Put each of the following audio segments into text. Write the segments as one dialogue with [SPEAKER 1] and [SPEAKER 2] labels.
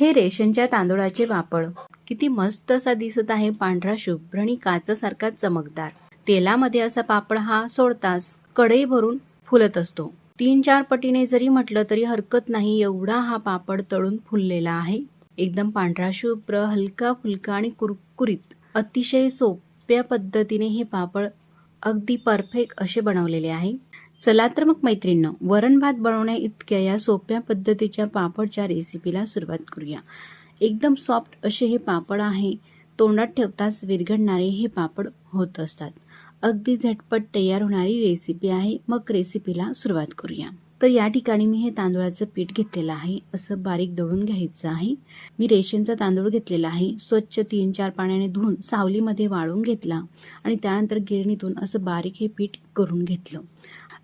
[SPEAKER 1] हे रेशनच्या तांदूळाचे पापड. किती मस्त असा दिसत आहे पांढरा शुभ्र आणि काचासारखा चमकदार. तेलामध्ये असा पापड हा सोडताच कढई भरून फुलत असतो. तीन चार पटीने जरी म्हटलं तरी हरकत नाही एवढा हा पापड तळून फुललेला आहे. एकदम पांढरा शुभ्र हलका फुलका आणि कुरकुरीत. अतिशय सोप्या पद्धतीने हे पापड अगदी परफेक्ट असे बनवलेले आहे. चला तर मग मैत्रिणींनो वरण भात बनवण्या इतक्या या सोप्या पद्धतीच्या पापडच्या रेसिपीला सुरुवात करूया. एकदम सॉफ्ट असे हे पापड आहे. तोंडात ठेवताच विरघडणारे हे पापड होत असतात. अगदी झटपट तयार होणारी रेसिपी आहे. मग रेसिपीला सुरुवात करूया. तर या ठिकाणी मी हे तांदूळाचं पीठ घेतलेलं आहे. असं बारीक दळून घ्यायचं आहे. मी रेशनचा तांदूळ घेतलेला आहे. स्वच्छ तीन चार पाण्याने धुवून सावलीमध्ये वाळून घेतला आणि त्यानंतर गिरणीतून असं बारीक हे पीठ करून घेतलं.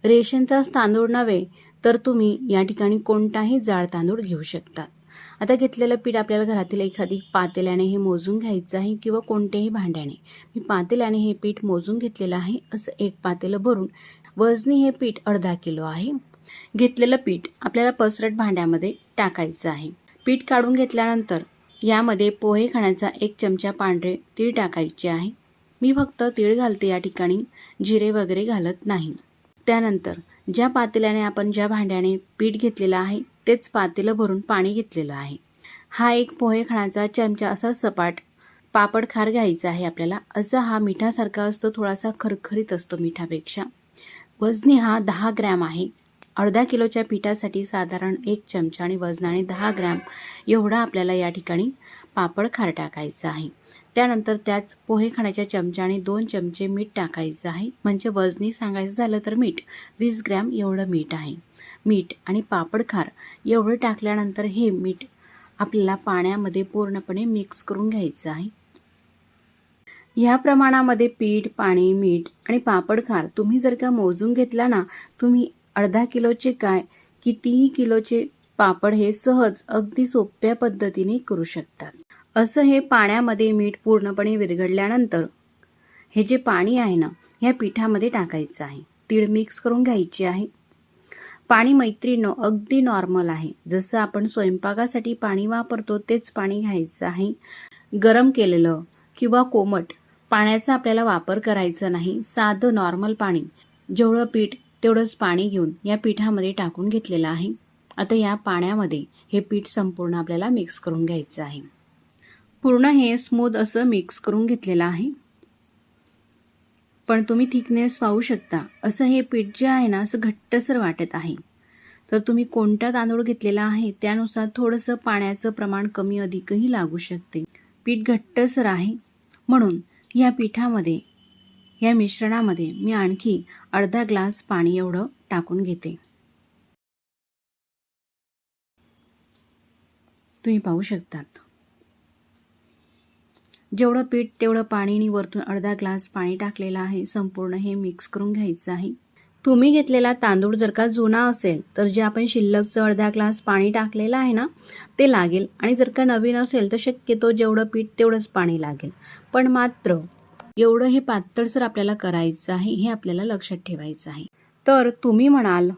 [SPEAKER 1] रेशनचाच तांदूळ नव्हे तर तुम्ही या ठिकाणी कोणताही जाड तांदूळ घेऊ शकता. आता घेतलेलं पीठ आपल्याला घरातील एखादी पातेल्याने हे मोजून घ्यायचं आहे किंवा कोणत्याही भांड्याने. मी पातेल्याने हे पीठ मोजून घेतलेलं आहे. असं एक पातेलं भरून वजनी हे पीठ अर्धा किलो आहे. घेतलेलं पीठ आपल्याला पसरट भांड्यामध्ये टाकायचं आहे. पीठ काढून घेतल्यानंतर यामध्ये पोहे खाण्याचा एक चमचा पांढरे तीळ टाकायचे आहे. मी फक्त तीळ घालते या ठिकाणी जिरे वगैरे घालत नाही. त्यानंतर ज्या पातेल्याने आपण ज्या भांड्याने पीठ घेतलेलं आहे तेच पातेलं भरून पाणी घेतलेलं आहे. हा एक पोहे खाण्याचा चमचा असा सपाट पापड खार घ्यायचा आहे आपल्याला. असा हा मिठासारखा असतो थोडासा खरखरीत असतो मिठापेक्षा. वजनी हा दहा ग्रॅम आहे. अर्धा किलोच्या पिठासाठी साधारण एक चमचा आणि वजनाने दहा ग्रॅम एवढा आपल्याला या ठिकाणी पापड खार टाकायचा आहे. त्यानंतर त्याच पोहे खाण्याच्या चमच्याने दोन चमचे मीठ टाकायचं आहे. म्हणजे वजनी सांगायचं झालं तर मीठ वीस ग्रॅम एवढं मीठ आहे. मीठ आणि पापड खार एवढं टाकल्यानंतर हे मीठ आपल्याला पाण्यामध्ये पूर्णपणे मिक्स करून घ्यायचं आहे. ह्या प्रमाणामध्ये पीठ पाणी मीठ आणि पापड खार तुम्ही जर का मोजून घेतला ना तुम्ही अर्धा किलोचे काय कितीही किलोचे पापड हे सहज अगदी सोप्या पद्धतीने करू शकतात. असं हे पाण्यामध्ये मीठ पूर्णपणे विरघडल्यानंतर हे जे पाणी आहे ना ह्या पिठामध्ये टाकायचं आहे. तीळ मिक्स करून घ्यायची आहे. पाणी मैत्रिणं अगदी नॉर्मल आहे. जसं आपण स्वयंपाकासाठी पाणी वापरतो तेच पाणी घ्यायचं आहे. गरम केलेलं किंवा कोमट पाण्याचा आपल्याला वापर करायचा नाही. साधं नॉर्मल पाणी. जेवढं पीठ तेवढंच पाणी घेऊन या पिठामध्ये टाकून घेतलेलं आहे. आता या पाण्यामध्ये हे पीठ संपूर्ण आपल्याला मिक्स करून घ्यायचं आहे. पूर्ण हे स्मूथ असं मिक्स करून घेतलेलं आहे. पण तुम्ही थिकनेस पाहू शकता. असं हे पीठ जे आहे ना असं घट्टसर वाटत आहे. तर तुम्ही कोणता तांदूळ घेतलेला आहे त्यानुसार थोडंसं पाण्याचं प्रमाण कमी अधिकही लागू शकते. पीठ घट्टसर आहे. म्हणून या पिठामध्ये या मिश्रणामध्ये मी आणखी अर्धा ग्लास पाणी एवढं टाकून घेते. तुम्ही पाहू शकतात. जेवढं पीठ तेवढं पाणी आणि वरतून अर्धा ग्लास पाणी टाकलेलं आहे संपूर्ण हे मिक्स करून घ्यायचं आहे. तुम्ही घेतलेला तांदूळ जर का जुना असेल तर जे आपण शिल्लकचं अर्धा ग्लास पाणी टाकलेलं आहे ना ते लागेल. आणि जर का नवीन असेल तर शक्यतो जेवढं पीठ तेवढंच पाणी लागेल. पण मात्र एवढं हे पातळसर आपल्याला करायचं आहे हे आपल्याला लक्षात ठेवायचं आहे. तर तुम्ही म्हणाल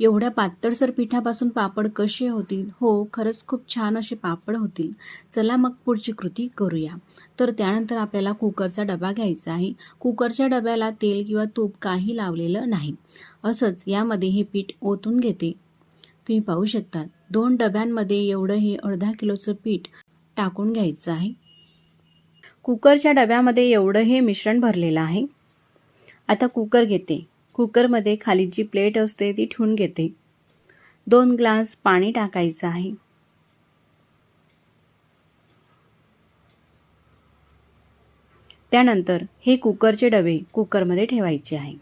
[SPEAKER 1] एवढ्या पातळसर पिठापासून पापड कसे होतील? हो खरंच खूप छान असे पापड होतील. चला मग पुढची कृती करूया. तर त्यानंतर आपल्याला कुकरचा डबा घ्यायचा आहे. कुकरच्या डब्याला तेल किंवा तूप काही लावलेलं नाही. असंच यामध्ये हे पीठ ओतून घेते. तुम्ही पाहू शकता दोन डब्यांमध्ये एवढं हे अर्धा किलोचं पीठ टाकून घ्यायचं आहे. कुकरच्या डब्यामध्ये एवढं हे मिश्रण भरलेलं आहे. आता कुकर घेते. कुकरमध्ये खाली जी प्लेट असते ती ठेवून घेते. दोन ग्लास पाणी टाकायचं आहे. त्यानंतर हे कुकरचे डबे कुकरमध्ये ठेवायचे आहे.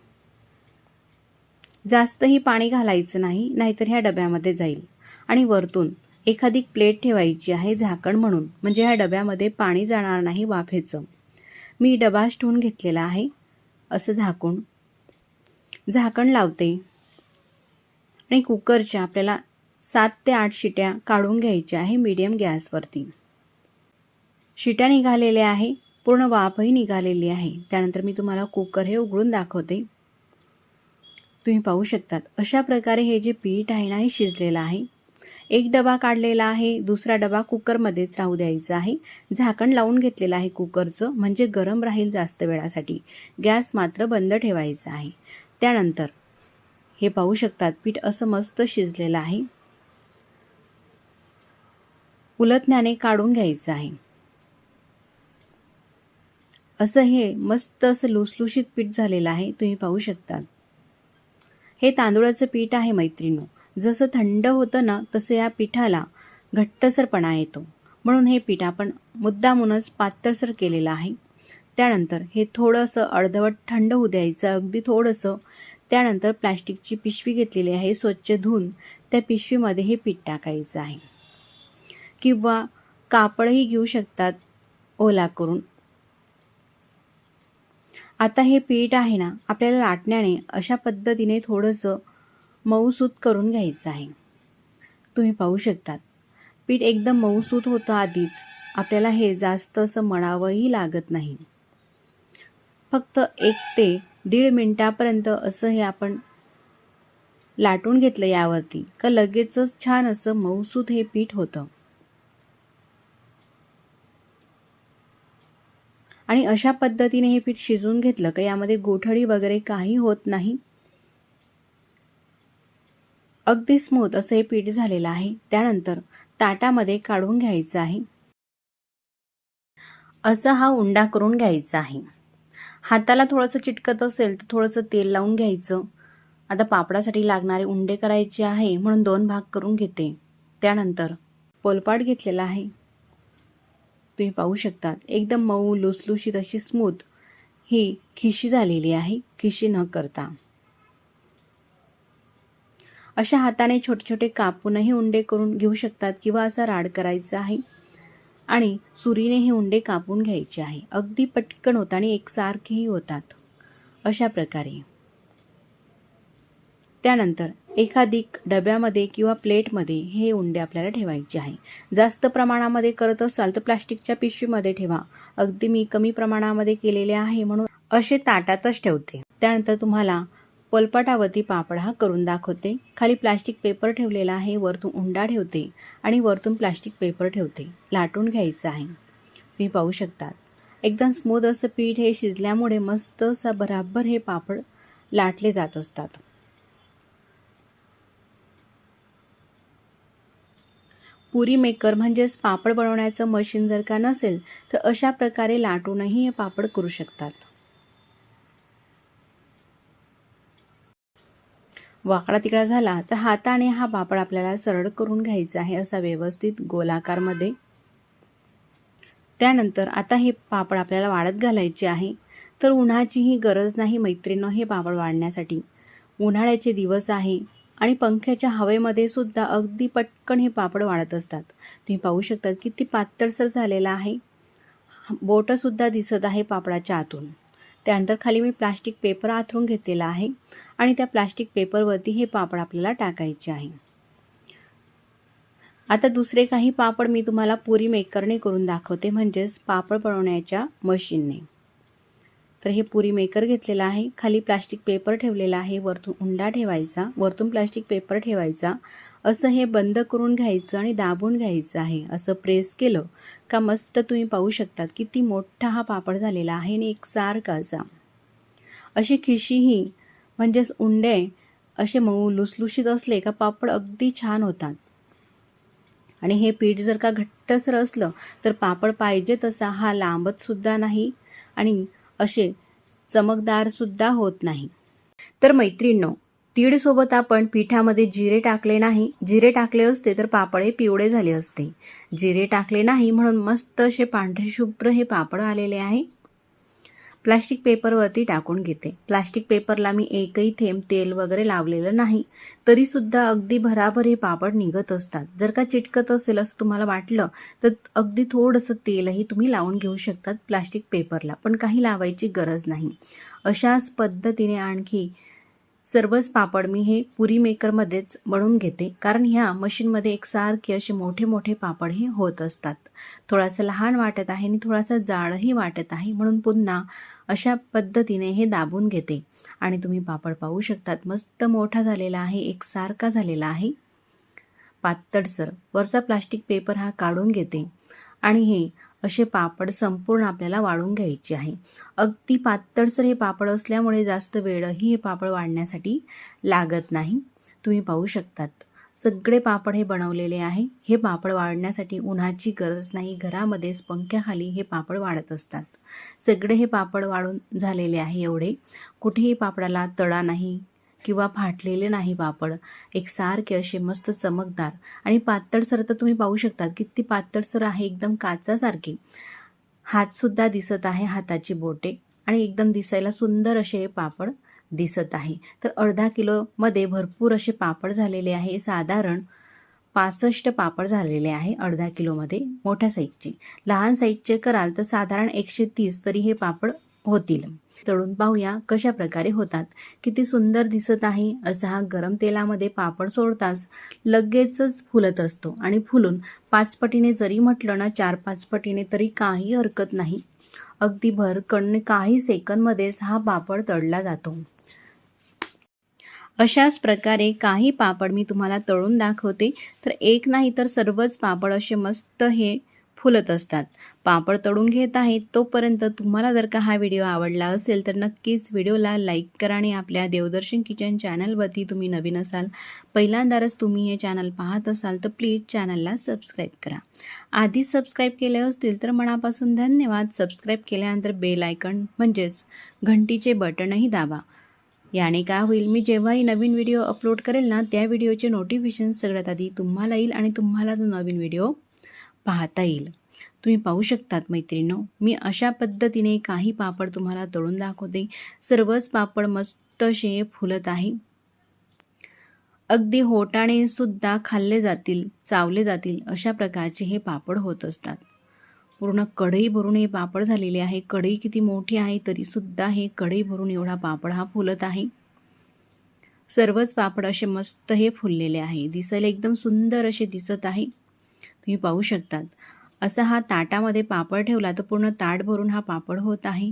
[SPEAKER 1] जास्तही पाणी घालायचं नाही नाहीतर ह्या डब्यामध्ये जाईल आणि वरतून एखादी प्लेट ठेवायची आहे झाकण म्हणून. म्हणजे ह्या डब्यामध्ये पाणी जाणार नाही वाफेचं. मी डबा ठेवून घेतलेला आहे. असं झाकून. झाकण लावते. आणि कुकरच्या आपल्याला सात ते आठ शिट्या काढून घ्यायच्या आहे मीडियम गॅसवरती. शिट्या निघालेल्या आहे. पूर्ण वाफही निघालेली आहे. त्यानंतर मी तुम्हाला कुकर हे उघडून दाखवते. तुम्ही पाहू शकतात. अशा प्रकारे हे जे पीठ आहे ना हे शिजलेलं आहे. एक डबा काढलेला आहे दुसरा डबा कुकरमध्येच राहू द्यायचा आहे. झाकण लावून घेतलेलं आहे कुकरचं म्हणजे गरम राहील जास्त वेळासाठी. गॅस मात्र बंद ठेवायचा आहे. त्यानंतर हे पाहू शकतात पीठ असं मस्त शिजलेलं आहे. उलटण्याने काढून घ्यायचं आहे. असं हे मस्त असं लुसलुशीत पीठ झालेलं आहे तुम्ही पाहू शकतात. हे तांदूळाचं पीठ आहे मैत्रिणी जसं थंड होतं ना तसं या पिठाला घट्टसरपणा येतो. म्हणून हे पीठ आपण मुद्दामूनच पातळसर केलेलं आहे. त्यानंतर हे थोडंसं अर्धवट थंड होऊ द्यायचं अगदी थोडंसं. त्यानंतर प्लास्टिकची पिशवी घेतलेली आहे स्वच्छ धुवून त्या पिशवीमध्ये हे पीठ टाकायचं आहे. किंवा कापडही घेऊ शकतात ओला करून. आता हे पीठ आहे ना आपल्याला लाटण्याने अशा पद्धतीने थोडंसं मऊसूत करून घ्यायचं आहे. तुम्ही पाहू शकतात. पीठ एकदम मऊसूत होतं आधीच. आपल्याला हे जास्त असं मळावंही लागत नाही. फक्त एक ते दीड मिनटापर्यंत असं हे आपण लाटून घेतलं यावरती का लगेचच छान असं मऊसूत हे पीठ होतं. आणि अशा पद्धतीने हे पीठ शिजवून घेतलं का यामध्ये गोठळी वगैरे काही होत नाही अगदी स्मूथ असं हे पीठ झालेलं आहे. त्यानंतर ताटामध्ये काढून घ्यायचं आहे. असा हा उंडा करून घ्यायचा आहे. हाताला थोडंसं चिटकत असेल तर थोडंसं तेल लावून घ्यायचं. आता पापडासाठी लागणारे उंडे करायचे आहे म्हणून दोन भाग करून घेते. त्यानंतर पोलपाट घेतलेला आहे. तुम्ही पाहू शकतात एकदम मऊ लुसलुशीत अशी स्मूथ ही खिशी झालेली आहे. खिशी न करता. अशा हाताने छोटे छोटे कापूनही उंडे करून घेऊ शकतात किंवा असा राड करायचा आहे. आणि सुरीने हे उंडे कापून घ्यायचे आहे. अगदी पटकन होतं आणि एकसारखेही होतात अशा प्रकारे. त्यानंतर एखादी डब्यामध्ये किंवा प्लेटमध्ये हे उंडे आपल्याला ठेवायचे आहे. जास्त प्रमाणामध्ये करत असाल तर प्लास्टिकच्या पिशवीमध्ये ठेवा. अगदी मी कमी प्रमाणामध्ये केलेले आहे म्हणून असे ताटातच ठेवते. त्यानंतर तुम्हाला पोलपाटावरती पापड हा करून दाखवते. खाली प्लास्टिक पेपर ठेवलेला आहे वरतून उंडा ठेवते आणि वरतून प्लास्टिक पेपर ठेवते. लाटून घ्यायचं आहे. तुम्ही पाहू शकतात. एकदम स्मूद असं पीठ हे शिजल्यामुळे मस्त असा बराबर हे पापड लाटले जात असतात. पुरी मेकर म्हणजेच पापड बनवण्याचं मशीन जर का नसेल तर अशा प्रकारे लाटूनही हे पापड करू शकतात. वाकडा तिकडा झाला तर हाताने हा पापड आपल्याला सरळ करून घ्यायचा आहे असा व्यवस्थित गोलाकारमध्ये. त्यानंतर आता हे पापड आपल्याला वाढत घालायचे आहे. तर उन्हाचीही गरज नाही मैत्रिणं हे पापड वाढण्यासाठी. उन्हाळ्याचे दिवस आहे आणि पंख्याच्या हवेमध्ये सुद्धा अगदी पटकन हे पापड वाढत असतात. तुम्ही पाहू शकतात किती पातळसर झालेला आहे. बोटंसुद्धा दिसत आहे पापडाच्या आतून. त्यानंतर खाली मी प्लास्टिक पेपर आथरून घेतलेला आहे. आणि त्या प्लास्टिक पेपरवरती हे पापड आपल्याला टाकायचे आहे. आता दुसरे काही पापड मी तुम्हाला पुरी मेकरने करून दाखवते म्हणजेच पापड बनवण्याच्या मशीनने. तर हे पुरी मेकर घेतलेला आहे. खाली प्लास्टिक पेपर ठेवलेला आहे. वरतून उंडा ठेवायचा. वरतून प्लास्टिक पेपर ठेवायचा. असं हे बंद करून घ्यायचं आणि दाबून घ्यायचं आहे. असं प्रेस केलं का मस्त तुम्ही पाहू शकतात किती मोठा हा पापड झालेला आहे आणि एक सारखा असा. अशी खिशीही म्हणजेच उंडे असे मऊ लुसलुशीत असले का पापड अगदी छान होतात. आणि हे पीठ जर का घट्टसर असलं तर पापड पाहिजे तसा हा लांबतसुद्धा नाही आणि असे चमकदारसुद्धा होत नाही. तर मैत्रिणींनो तीडसोबत आपण पिठामध्ये जिरे टाकले नाही. जिरे टाकले असते तर पापड हे पिवळे झाले असते. जिरे टाकले नाही म्हणून मस्त असे पांढरे शुभ्र हे पापड आलेले आहे. प्लास्टिक पेपरवरती टाकून घेते. प्लास्टिक पेपरला मी एकही थेंब तेल वगैरे लावलेलं नाही. तरीसुद्धा अगदी भराभर हे पापड निघत असतात. जर का चिटकत असेल असं तुम्हाला वाटलं तर अगदी थोडंसं तेलही तुम्ही लावून घेऊ शकतात प्लास्टिक पेपरला. पण काही लावायची गरज नाही. अशाच पद्धतीने आणखी सर्वच पापड मी हे पुरी मेकरमध्येच बनवून घेते. कारण ह्या मशीनमध्ये एकसारखे असे मोठे मोठे पापड हे होत असतात. थोडासा लहान वाटत आहे आणि थोडासा जाडही वाटत आहे. म्हणून पुन्हा अशा पद्धतीने हे दाबून घेते. आणि तुम्ही पापड पाहू शकतात. मस्त मोठा झालेला आहे. एकसारखा झालेला आहे. पातळसर वरचा प्लास्टिक पेपर हा काढून घेते. आणि हे असे पापड संपूर्ण आपल्याला वाळून घ्यायचे आहे. अगदी पातळसर हे पापड असल्यामुळे जास्त वेळही हे पापड वाढण्यासाठी लागत नाही. तुम्ही पाहू शकतात. सगळे पापड हे बनवलेले आहे. हे पापड वाढण्यासाठी उन्हाची गरज नाही. घरामध्येच पंख्याखाली हे पापड वाढत असतात. सगळे हे पापड वाढून झालेले आहे एवढे. कुठेही पापडाला तडा नाही किंवा फाटलेले नाही पापड. एक सारखे असे मस्त चमकदार. आणि पातळसर तर तुम्ही पाहू शकतात. किती पातळसर आहे. एकदम काचासारखे. हातसुद्धा दिसत आहे हाताची बोटे. आणि एकदम दिसायला सुंदर असे हे पापड दिसत आहे. तर अर्धा किलोमध्ये भरपूर असे पापड झालेले आहे. साधारण पासष्ट पापड झालेले आहे अर्धा किलोमध्ये मोठ्या साईजचे लहान साईजचे कराल तर साधारण एकशे तीस तरी हे पापड होतील. तळून पाहूया कशा प्रकारे होतात. किती सुंदर दिसत आहे. असा हा गरम तेलामध्ये पापड सोडताच लगेचच फुलत असतो. आणि फुलून पाच पटीने जरी म्हटलं ना चार पाच पटीने तरी काही हरकत नाही. अगदी भरकन काही सेकंदमध्येच हा पापड तळला जातो. अशाच प्रकारे काही पापड मी तुम्हाला तळून दाखवते. तर एक नाही तर सर्वच पापड असे मस्त हे फुलत असतात. पापड तळून घेत आहेत तोपर्यंत तुम्हाला जर का हा व्हिडिओ आवडला असेल तर नक्कीच व्हिडिओला लाईक करा आणि आपल्या देवदर्शन किचन चॅनलवरती तुम्ही नवीन असाल पहिल्यांदाच तुम्ही हे चॅनल पाहत असाल तर प्लीज चॅनलला सबस्क्राईब करा. आधीच सबस्क्राईब केले असतील तर मनापासून धन्यवाद. सबस्क्राईब केल्यानंतर बेल आयकन म्हणजेच घंटीचे बटनही दाबा. याने काय होईल? मी जेव्हाही नवीन व्हिडिओ अपलोड करेल ना त्या व्हिडिओचे नोटिफिकेशन सगळ्यात आधी तुम्हाला येईल आणि तुम्हाला तो नवीन व्हिडिओ पाहता येईल. तुम्ही पाहू शकतात मैत्रिणींनो. मी अशा पद्धतीने काही पापड तुम्हाला तळून दाखवते. सर्वच पापड मस्त फुलत आहे. अगदी होटाने सुद्धा खाल्ले जातील चावले जातील अशा प्रकारचे हे पापड होत असतात. पूर्ण कढई भरून हे पापड झालेले आहे. कढई किती मोठी आहे तरीसुद्धा हे कढई भरून एवढा पापड हा फुलत आहे. सर्वच पापड असे मस्त हे फुललेले आहे. दिसायला एकदम सुंदर असे दिसत आहे. तुम्ही पाहू शकतात. असा हा ताटामध्ये पापड ठेवला तर पूर्ण ताट भरून हा पापड होत आहे.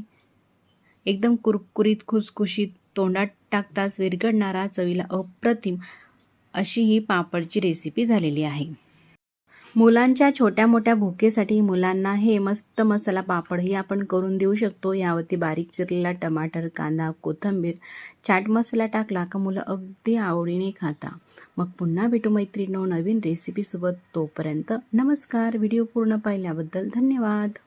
[SPEAKER 1] एकदम कुरकुरीत खुसखुशीत तोंडात टाकताच विरघडणारा चवीला अप्रतिम अशी ही पापडची रेसिपी झालेली आहे. मुलांच्या छोट्या मोठ्या भुकेसाठी मुलांना हे मस्त मसाला पापडही आपण करून देऊ शकतो. यावरती बारीक चिरलेला टमाटर कांदा कोथिंबीर चाट मसाला टाकला का मुलं अगदी आवडीने खाता. मग पुन्हा भेटू मैत्रिणीनो नवीन रेसिपीसोबत तोपर्यंत नमस्कार. व्हिडिओ पूर्ण पाहिल्याबद्दल धन्यवाद.